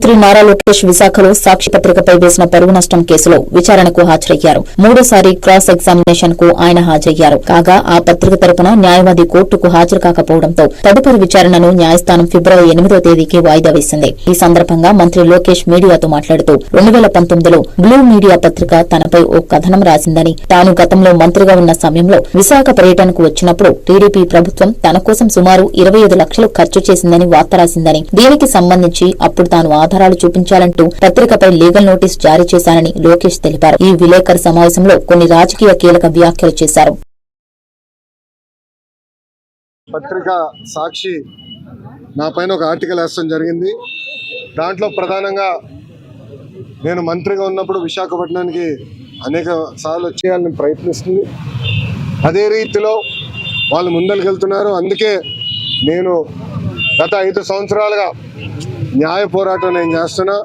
మంత్రి నారా లోకేష్ విశాఖలో సాక్షి పత్రికపై వేసిన పరువు నష్టం కేసులో విచారణకు హాజరయ్యారు. మూడోసారి క్రాస్ ఎగ్జామినేషన్కు ఆయన హాజరయ్యారు. కాగా ఆ పత్రిక తరపున న్యాయవాది కోర్టుకు హాజరు కాకపోవడంతో తదుపరి విచారణను న్యాయస్థానం ఫిబ్రవరి ఎనిమిదో తేదీకి వాయిదా వేసింది. ఈ సందర్భంగా మంత్రి లోకేష్ మీడియాతో మాట్లాడుతూ రెండు వేల పంతొమ్మిదిలో బ్లూ మీడియా పత్రిక తనపై ఓ కథనం రాసిందని తాను గతంలో మంత్రిగా ఉన్న సమయంలో విశాఖ పర్యటనకు వచ్చినప్పుడు టీడీపీ ప్రభుత్వం తన కోసం సుమారు ఇరవై ఐదు లక్షలు ఖర్చు చేసిందని వార్త రాసిందని దీనికి సంబంధించి అప్పుడు తాను ఆధారాలు చూపించాలంటూ పత్రికపై లీగల్ నోటీస్ జారీ చేశానని లోకేష్ తెలిపారు. ఈ విలేకరు సమావేశంలో కొన్ని రాజకీయ కీలక వ్యాఖ్యలు చేశారు. పత్రిక సాక్షి నా పైన ఒక ఆర్టికల్ వేస్తాం జరిగింది. దాంట్లో ప్రధానంగా నేను మంత్రిగా ఉన్నప్పుడు విశాఖపట్నానికి అనేక సార్లు చేయాలని ప్రయత్నిస్తుంది. అదే రీతిలో వాళ్ళు ముందరికెళ్తున్నారు అందుకే నేను గత ఐదు సంవత్సరాలుగా న్యాయ పోరాటం నేను చేస్తున్నా.